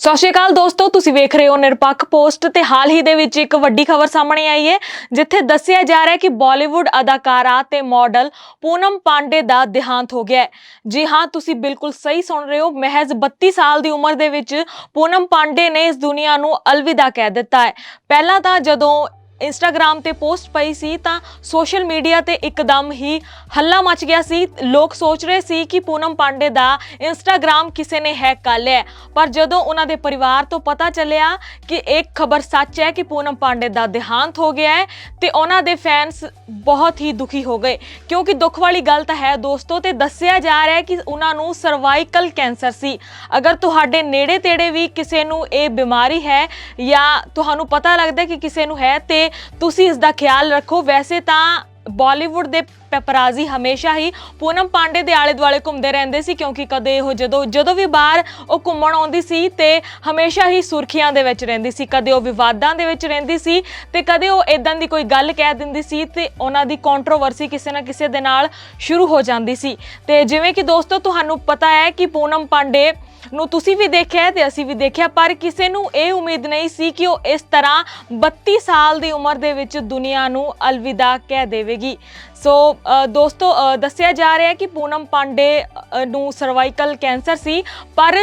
ਸਤਿ ਸ਼੍ਰੀ ਅਕਾਲ ਦੋਸਤੋ, ਤੁਸੀਂ ਵੇਖ ਰਹੇ ਹੋ ਨਿਰਪੱਖ ਪੋਸਟ ਤੇ ਹਾਲ ਹੀ ਦੇ ਵਿੱਚ ਇੱਕ ਵੱਡੀ ਖਬਰ ਸਾਹਮਣੇ ਆਈ ਹੈ, ਜਿੱਥੇ ਦੱਸਿਆ ਜਾ ਰਿਹਾ ਹੈ ਕਿ ਬਾਲੀਵੁੱਡ ਅਦਾਕਾਰਾ ਤੇ ਮਾਡਲ ਪੂਨਮ ਪਾਂਡੇ ਦਾ ਦੇਹਾਂਤ ਹੋ ਗਿਆ ਹੈ। ਜੀ ਹਾਂ, ਤੁਸੀਂ ਬਿਲਕੁਲ ਸਹੀ ਸੁਣ ਰਹੇ ਹੋ, ਮਹਿਜ਼ 32 ਸਾਲ ਦੀ ਉਮਰ ਦੇ ਵਿੱਚ ਪੂਨਮ ਪਾਂਡੇ ਨੇ ਇਸ ਦੁਨੀਆ ਨੂੰ ਅਲਵਿਦਾ ਕਹਿ ਦਿੱਤਾ ਹੈ। ਪਹਿਲਾਂ ਤਾਂ ਜਦੋਂ ਇੰਸਟਾਗ੍ਰam ਤੇ ਪੋਸਟ ਪਈ ਸੀ ਤਾਂ ਸੋਸ਼ਲ ਮੀਡੀਆ ਤੇ ਇੱਕਦਮ ਹੀ ਹੱਲਾ ਮਚ ਗਿਆ ਸੀ। ਲੋਕ ਸੋਚ ਰਹੇ ਸੀ ਕਿ ਪੂਨਮ ਪਾਂਡੇ ਦਾ ਇੰਸਟਾਗ੍ਰam ਕਿਸੇ ਨੇ ਹੈਕ ਕਰ ਲਿਆ ਪਰ ਜਦੋਂ ਉਹਨਾਂ ਦੇ ਪਰਿਵਾਰ ਤੋਂ ਪਤਾ ਚੱਲਿਆ ਕਿ ਇੱਕ ਖਬਰ ਸੱਚ ਹੈ ਕਿ ਪੂਨਮ ਪਾਂਡੇ ਦਾ ਦੇਹਾਂਤ ਹੋ ਗਿਆ ਹੈ, ਤੇ ਉਹਨਾਂ ਦੇ ਫੈਨਸ ਬਹੁਤ ਹੀ ਦੁਖੀ ਹੋ ਗਏ। ਕਿਉਂਕਿ ਦੁੱਖ ਵਾਲੀ ਗੱਲ ਤਾਂ ਹੈ ਦੋਸਤੋ, ਤੇ ਦੱਸਿਆ ਜਾ ਰਿਹਾ ਹੈ ਕਿ ਉਹਨਾਂ ਨੂੰ ਸਰਵਾਈਕਲ ਕੈਂਸਰ ਸੀ। ਅਗਰ ਤੁਹਾਡੇ ਨੇੜੇ ਤੇੜੇ ਵੀ ਕਿਸੇ ਨੂੰ ਇਹ ਬਿਮਾਰੀ ਹੈ ਜਾਂ ਤੁਹਾਨੂੰ ਪਤਾ ਲੱਗਦਾ ਕਿ ਕਿਸੇ ਨੂੰ ਹੈ, ਤੇ ਤੁਸੀਂ ਇਸ ਦਾ ਖਿਆਲ ਰੱਖੋ। ਵੈਸੇ ਤਾਂ ਬਾਲੀਵੁੱਡ ਦੇ ਪੈਪਰਾਜ਼ੀ ਹਮੇਸ਼ਾ ਹੀ ਪੂਨਮ ਪਾਂਡੇ ਦੇ ਆਲੇ ਦੁਆਲੇ ਘੁੰਮਦੇ ਰਹਿੰਦੇ ਸੀ, ਕਿਉਂਕਿ ਕਦੇ ਉਹ ਜਦੋਂ ਜਦੋਂ ਵੀ ਬਾਹਰ ਉਹ ਘੁੰਮਣ ਆਉਂਦੀ ਸੀ ਤੇ ਹਮੇਸ਼ਾ ਹੀ ਸੁਰਖੀਆਂ ਦੇ ਵਿੱਚ ਰਹਿੰਦੀ ਸੀ, ਕਦੇ ਉਹ ਵਿਵਾਦਾਂ ਦੇ ਵਿੱਚ ਰਹਿੰਦੀ ਸੀ ਤੇ ਕਦੇ ਉਹ ਇਦਾਂ ਦੀ ਕੋਈ ਗੱਲ ਕਹਿ ਦਿੰਦੀ ਸੀ ਤੇ ਉਹਨਾਂ ਦੀ ਕੰਟਰੋਵਰਸੀ ਕਿਸੇ ਨਾ ਕਿਸੇ ਦੇ ਨਾਲ ਸ਼ੁਰੂ ਹੋ ਜਾਂਦੀ ਸੀ। ਤੇ ਜਿਵੇਂ ਕਿ ਦੋਸਤੋ, ਤੁਹਾਨੂੰ ਪਤਾ ਹੈ ਕਿ ਪੂਨਮ ਪਾਂਡੇ ਨੂੰ ਤੁਸੀਂ ਵੀ ਦੇਖਿਆ ਹੈ ਤੇ ਅਸੀਂ ਵੀ ਦੇਖਿਆ, ਪਰ ਕਿਸੇ ਨੂੰ ਇਹ ਉਮੀਦ ਨਹੀਂ ਸੀ ਕਿ ਉਹ ਇਸ ਤਰ੍ਹਾਂ 32 ਸਾਲ ਦੀ ਉਮਰ ਦੇ ਵਿੱਚ ਦੁਨੀਆ ਨੂੰ ਅਲਵਿਦਾ ਕਹਿ ਦੇਵੇਗੀ। ਸੋ ਦੋਸਤੋ ਦੱਸਿਆ ਜਾ ਰਿਹਾ ਹੈ ਕਿ ਪੂਨਮ ਪਾਂਡੇ ਨੂੰ ਸਰਵਾਈਕਲ ਕੈਂਸਰ ਸੀ, ਪਰ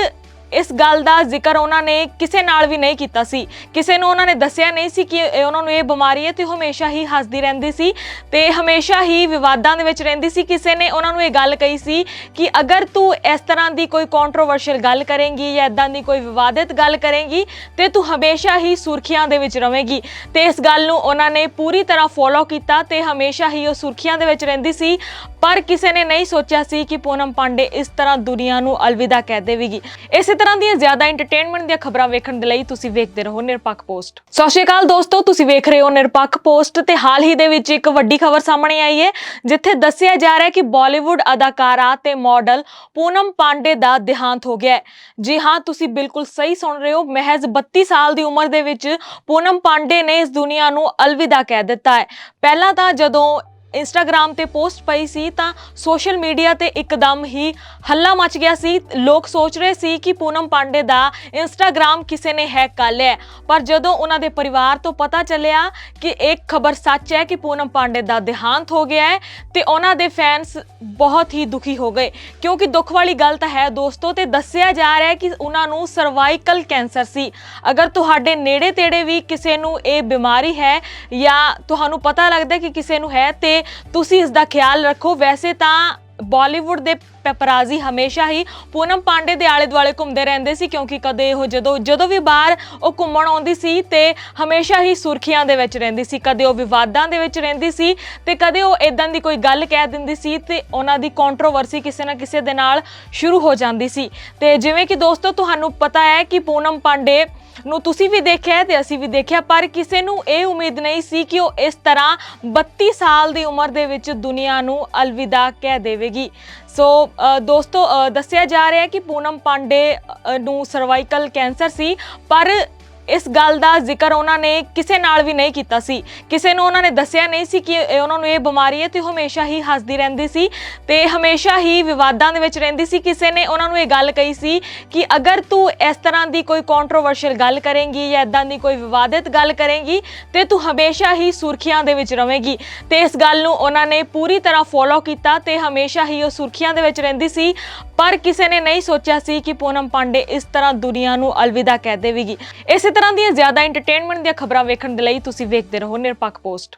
ਇਸ ਗੱਲ ਦਾ ਜ਼ਿਕਰ ਉਹਨਾਂ ਨੇ ਕਿਸੇ ਨਾਲ ਵੀ ਨਹੀਂ ਕੀਤਾ ਸੀ। ਕਿਸੇ ਨੂੰ ਉਹਨਾਂ ਨੇ ਦੱਸਿਆ ਨਹੀਂ ਸੀ ਕਿ ਇਹ- ਉਹਨਾਂ ਨੂੰ ਇਹ ਬਿਮਾਰੀ ਹੈ ਤੇ ਉਹ ਹਮੇਸ਼ਾ ਹੀ ਹੱਸਦੀ ਰਹਿੰਦੀ ਸੀ ਤੇ ਹਮੇਸ਼ਾ ਹੀ ਵਿਵਾਦਾਂ ਦੇ ਵਿੱਚ ਰਹਿੰਦੀ ਸੀ। ਕਿਸੇ ਨੇ ਉਹਨਾਂ ਨੂੰ ਇਹ ਗੱਲ ਕਹੀ ਸੀ ਕਿ ਅਗਰ ਤੂੰ ਇਸ ਤਰ੍ਹਾਂ ਦੀ ਕੋਈ ਕੰਟਰੋਵਰਸ਼ੀਅਲ ਗੱਲ ਕਰੇਂਗੀ ਜਾਂ ਇਦਾਂ ਦੀ ਕੋਈ ਵਿਵਾਦਿਤ ਗੱਲ ਕਰੇਂਗੀ ਤੇ ਤੂੰ ਹਮੇਸ਼ਾ ਹੀ ਸੁਰਖੀਆਂ ਦੇ ਵਿੱਚ ਰਵੇਂਗੀ ਤੇ ਇਸ ਗੱਲ ਨੂੰ ਉਹਨਾਂ ਨੇ ਪੂਰੀ ਤਰ੍ਹਾਂ ਫੋਲੋ ਕੀਤਾ ਤੇ ਹਮੇਸ਼ਾ ਹੀ ਉਹ ਸੁਰਖੀਆਂ ਦੇ ਵਿੱਚ ਰਹਿੰਦੀ ਸੀ। ਪਰ ਕਿਸੇ ਨੇ ਨਹੀਂ ਸੋਚਿਆ ਸੀ ਕਿ ਪੂਨਮ ਪਾਂਡੇ ਇਸ ਤਰ੍ਹਾਂ ਦੁਨੀਆ ਨੂੰ ਅਲਵਿਦਾ ਕਹਿ ਦੇਵੇਗੀ। ਇਸੇ ਤਰ੍ਹਾਂ ਦੀਆਂ ਜ਼ਿਆਦਾ ਐਂਟਰਟੇਨਮੈਂਟ ਦੀਆਂ ਖਬਰਾਂ ਵੇਖਣ ਦੇ ਲਈ ਤੁਸੀਂ ਵੇਖਦੇ ਰਹੋ ਨਿਰਪੱਖ ਪੋਸਟ। ਸਤਿ ਸ਼੍ਰੀ ਅਕਾਲ ਦੋਸਤੋ, ਤੁਸੀਂ ਵੇਖ ਰਹੇ ਹੋ ਨਿਰਪੱਖ ਪੋਸਟ ਤੇ ਹਾਲ ਹੀ ਦੇ ਵਿੱਚ ਇੱਕ ਵੱਡੀ ਖਬਰ ਸਾਹਮਣੇ ਆਈ ਹੈ, ਜਿੱਥੇ ਦੱਸਿਆ ਜਾ ਰਿਹਾ ਹੈ ਕਿ ਬਾਲੀਵੁੱਡ ਅਦਾਕਾਰਾ ਤੇ ਮਾਡਲ ਪੂਨਮ ਪਾਂਡੇ ਦਾ ਦੇਹਾਂਤ ਹੋ ਗਿਆ ਹੈ। ਜੀ ਹਾਂ, ਤੁਸੀਂ ਬਿਲਕੁਲ ਸਹੀ ਸੁਣ ਰਹੇ ਹੋ, ਮਹਿਜ਼ 32 ਸਾਲ ਦੀ ਉਮਰ ਦੇ ਵਿੱਚ ਪੂਨਮ ਪਾਂਡੇ ਨੇ ਇਸ ਦੁਨੀਆ ਨੂੰ ਅਲਵਿਦਾ ਕਹਿ ਦਿੱਤਾ ਹੈ। ਪਹਿਲਾਂ ਤਾਂ ਜਦੋਂ ਇੰਸਟਾਗ੍ਰam ਤੇ ਪੋਸਟ ਪਈ ਸੀ ਤਾਂ ਸੋਸ਼ਲ ਮੀਡੀਆ ਤੇ ਇੱਕਦਮ ਹੀ ਹੱਲਾ ਮਚ ਗਿਆ ਸੀ। ਲੋਕ ਸੋਚ ਰਹੇ ਸੀ ਕਿ ਪੂਨਮ ਪਾਂਡੇ ਦਾ ਇੰਸਟਾਗ੍ਰam ਕਿਸੇ ਨੇ ਹੈਕ ਕਰ ਲਿਆ ਪਰ ਜਦੋਂ ਉਹਨਾਂ ਦੇ ਪਰਿਵਾਰ ਤੋਂ ਪਤਾ ਚੱਲਿਆ ਕਿ ਇੱਕ ਖਬਰ ਸੱਚ ਹੈ ਕਿ ਪੂਨਮ ਪਾਂਡੇ ਦਾ ਦੇਹਾਂਤ ਹੋ ਗਿਆ ਹੈ, ਤੇ ਉਹਨਾਂ ਦੇ ਫੈਨਸ ਬਹੁਤ ਹੀ ਦੁਖੀ ਹੋ ਗਏ। ਕਿਉਂਕਿ ਦੁੱਖ ਵਾਲੀ ਗੱਲ ਤਾਂ ਹੈ ਦੋਸਤੋ, ਤੇ ਦੱਸਿਆ ਜਾ ਰਿਹਾ ਹੈ ਕਿ ਉਹਨਾਂ ਨੂੰ ਸਰਵਾਈਕਲ ਕੈਂਸਰ ਸੀ। ਅਗਰ ਤੁਹਾਡੇ ਨੇੜੇ ਤੇੜੇ ਵੀ ਕਿਸੇ ਨੂੰ ਇਹ ਬਿਮਾਰੀ ਹੈ ਜਾਂ ਤੁਹਾਨੂੰ ਪਤਾ ਲੱਗਦਾ ਕਿ ਕਿਸੇ ਨੂੰ ਹੈ, ਤੇ ਤੁਸੀਂ ਇਸ ਦਾ ਖਿਆਲ ਰੱਖੋ। ਵੈਸੇ ਤਾਂ ਬਾਲੀਵੁੱਡ ਦੇ ਪੈਪਰਾਜ਼ੀ ਹਮੇਸ਼ਾ ਹੀ ਪੂਨਮ ਪਾਂਡੇ ਦੇ ਆਲੇ ਦੁਆਲੇ ਘੁੰਮਦੇ ਰਹਿੰਦੇ ਸੀ, ਕਿਉਂਕਿ ਕਦੇ ਉਹ ਜਦੋਂ ਜਦੋਂ ਵੀ ਬਾਹਰ ਉਹ ਘੁੰਮਣ ਆਉਂਦੀ ਸੀ ਤੇ ਹਮੇਸ਼ਾ ਹੀ ਸੁਰਖੀਆਂ ਦੇ ਵਿੱਚ ਰਹਿੰਦੀ ਸੀ, ਕਦੇ ਉਹ ਵਿਵਾਦਾਂ ਦੇ ਵਿੱਚ ਰਹਿੰਦੀ ਸੀ ਤੇ ਕਦੇ ਉਹ ਇਦਾਂ ਦੀ ਕੋਈ ਗੱਲ ਕਹਿ ਦਿੰਦੀ ਸੀ ਤੇ ਉਹਨਾਂ ਦੀ ਕੰਟਰੋਵਰਸੀ ਕਿਸੇ ਨਾ ਕਿਸੇ ਦੇ ਨਾਲ ਸ਼ੁਰੂ ਹੋ ਜਾਂਦੀ ਸੀ। ਤੇ ਜਿਵੇਂ ਕਿ ਦੋਸਤੋ, ਤੁਹਾਨੂੰ ਪਤਾ ਹੈ ਕਿ ਪੂਨਮ ਪਾਂਡੇ ਨੂੰ ਤੁਸੀਂ ਵੀ ਦੇਖਿਆ ਹੈ ਤੇ ਅਸੀਂ ਵੀ ਦੇਖਿਆ, ਪਰ ਕਿਸੇ ਨੂੰ ਇਹ ਉਮੀਦ ਨਹੀਂ ਸੀ ਕਿ ਉਹ ਇਸ ਤਰ੍ਹਾਂ 32 ਸਾਲ ਦੀ ਉਮਰ ਦੇ ਵਿੱਚ ਦੁਨੀਆ ਨੂੰ ਅਲਵਿਦਾ ਕਹਿ ਦੇਵੇਗੀ। ਸੋ ਦੋਸਤੋ ਦੱਸਿਆ ਜਾ ਰਿਹਾ ਹੈ ਕਿ ਪੂਨਮ ਪਾਂਡੇ ਨੂੰ ਸਰਵਾਈਕਲ ਕੈਂਸਰ ਸੀ, ਪਰ ਇਸ ਗੱਲ ਦਾ ਜ਼ਿਕਰ ਉਹਨਾਂ ਨੇ ਕਿਸੇ ਨਾਲ ਵੀ ਨਹੀਂ ਕੀਤਾ ਸੀ। ਕਿਸੇ ਨੂੰ ਉਹਨਾਂ ਨੇ ਦੱਸਿਆ ਨਹੀਂ ਸੀ ਕਿ ਇਹ- ਉਹਨਾਂ ਨੂੰ ਇਹ ਬਿਮਾਰੀ ਹੈ ਤੇ ਹਮੇਸ਼ਾ ਹੀ ਹੱਸਦੀ ਰਹਿੰਦੀ ਸੀ ਤੇ ਹਮੇਸ਼ਾ ਹੀ ਵਿਵਾਦਾਂ ਦੇ ਵਿੱਚ ਰਹਿੰਦੀ ਸੀ। ਕਿਸੇ ਨੇ ਉਹਨਾਂ ਨੂੰ ਇਹ ਗੱਲ ਕਹੀ ਸੀ ਕਿ ਅਗਰ ਤੂੰ ਇਸ ਤਰ੍ਹਾਂ ਦੀ ਕੋਈ ਕੰਟਰੋਵਰਸ਼ੀਅਲ ਗੱਲ ਕਰੇਂਗੀ ਜਾਂ ਇਦਾਂ ਦੀ ਕੋਈ ਵਿਵਾਦਿਤ ਗੱਲ ਕਰੇਂਗੀ ਤੇ ਤੂੰ ਹਮੇਸ਼ਾ ਹੀ ਸੁਰਖੀਆਂ ਦੇ ਵਿੱਚ ਰਵੇਂਗੀ ਤੇ ਇਸ ਗੱਲ ਨੂੰ ਉਹਨਾਂ ਨੇ ਪੂਰੀ ਤਰ੍ਹਾਂ ਫੋਲੋ ਕੀਤਾ ਤੇ ਹਮੇਸ਼ਾ ਹੀ ਉਹ ਸੁਰਖੀਆਂ ਦੇ ਵਿੱਚ ਰਹਿੰਦੀ ਸੀ। ਪਰ ਕਿਸੇ ਨੇ ਨਹੀਂ ਸੋਚਿਆ ਸੀ ਕਿ ਪੂਨਮ ਪਾਂਡੇ ਇਸ ਤਰ੍ਹਾਂ ਦੁਨੀਆ ਨੂੰ ਅਲਵਿਦਾ ਕਹਿ ਦੇਵੇਗੀ। ਇਸੇ ਤਰ੍ਹਾਂ ਦੀਆਂ ਜ਼ਿਆਦਾ ਐਂਟਰਟੇਨਮੈਂਟ ਦੀਆਂ ਖਬਰਾਂ ਵੇਖਣ ਦੇ ਲਈ ਤੁਸੀਂ ਵੇਖਦੇ ਰਹੋ ਨਿਰਪੱਖ ਪੋਸਟ।